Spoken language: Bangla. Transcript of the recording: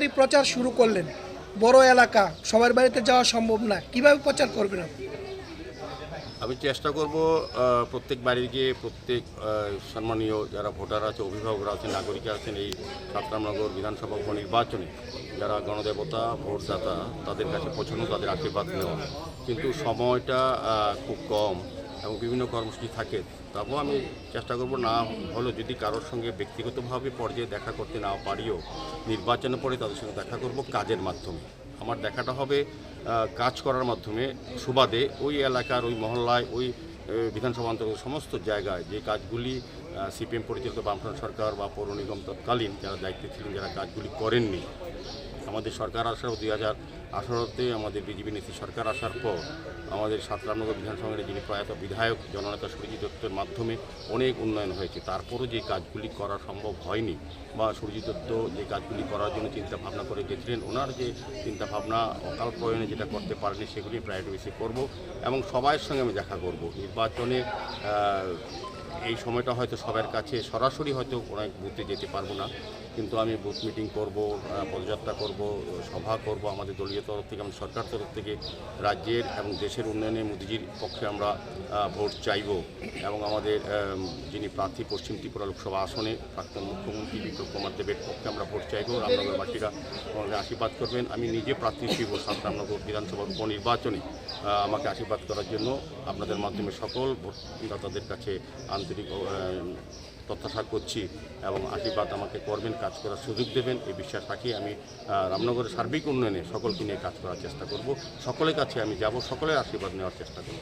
বাড়ি প্রচার শুরু করলেন। বড় এলাকা, সবার বাড়িতে যাওয়া সম্ভব না। কীভাবে প্রচার করবেন? আমি চেষ্টা করব প্রত্যেক বাড়ি গিয়ে প্রত্যেক সম্মানীয় যারা ভোটার আছে, অভিভাবকরা আছেন নাগরিক আছেন এই সাতরামনগর বিধানসভা উপনির্বাচনে, যারা গণদেবতা, ভোটদাতা, তাদের কাছে পৌঁছানো, তাদের আশীর্বাদ নেওয়া। কিন্তু সময়টা খুব কম। এবং বিভিন্ন কর্মসূচি থাকে তারপর আমি চেষ্টা করব না হলো যদি কারোর সঙ্গে ব্যক্তিগতভাবে পর্যায়ে দেখা করতে না পারিও নির্বাচনের পরে তাদের সঙ্গে দেখা করব কাজের মাধ্যমে। আমার দেখাটা হবে কাজ করার মাধ্যমে সুবাদে ওই এলাকার, ওই মহল্লায়, ওই বিধানসভা অন্তর্গত সমস্ত জায়গায় যে কাজগুলি সিপিএম পরিচালিত বামফ্রন্ট সরকার বা পৌর নিগম তৎকালীন যারা দায়িত্বে ছিলেন, যারা কাজগুলি করেননি আমাদের সরকার আসার দুই হাজার আঠারোতে আমাদের বিজেপি নেত্রী সরকার আসার পর, আমাদের সাতরামনগর বিধানসভার যিনি প্রয়াত বিধায়ক জননেতা সুরজিৎ দত্তের মাধ্যমে অনেক উন্নয়ন হয়েছে। তারপরও যে কাজগুলি করা সম্ভব হয়নি বা সুরজিৎ দত্ত যে কাজগুলি করার জন্য চিন্তা ভাবনা করে গেছিলেন, ওনার যে চিন্তা ভাবনা অকাল প্রয়োজনে যেটা করতে পারেনি, সেগুলি প্রায়োরিটি বেশি করব এবং সবাইয়ের সঙ্গে আমি দেখা করব। নির্বাচনে এই সময়টা হয়তো সবার কাছে সরাসরি হয়তো অনেক বুথে যেতে পারব না। কিন্তু আমি বুথ মিটিং করব পদযাত্রা করব, সভা করব আমাদের দলীয় তরফ থেকে আমাদের সরকার তরফ থেকে, রাজ্যের এবং দেশের উন্নয়নে মোদিজির পক্ষে আমরা ভোট চাইব। এবং আমাদের যিনি প্রার্থী পশ্চিম ত্রিপুরা লোকসভা আসনে, প্রাক্তন মুখ্যমন্ত্রী বিপ্লব কুমার দেবের পক্ষে আমরা ভোট চাইব। রামনগরবাসীরা আমাকে আশীর্বাদ করবেন। আমি নিজে প্রার্থী ছিল সাত রামনগর বিধানসভার উপনির্বাচনে আমাকে আশীর্বাদ করার জন্য আপনাদের মাধ্যমে সকল ভোটদাতাদের কাছে আন্তরিক প্রত্যাশা করছি এবং আশীর্বাদ আমাকে করবেন, কাজ করার সুযোগ দেবেন। এই বিশ্বাস রাখি আমি রামনগরের সার্বিক উন্নয়নে সকলকে নিয়ে কাজ করার চেষ্টা করব। সকলের কাছে আমি যাব, সকলের আশীর্বাদ নেওয়ার চেষ্টা করব।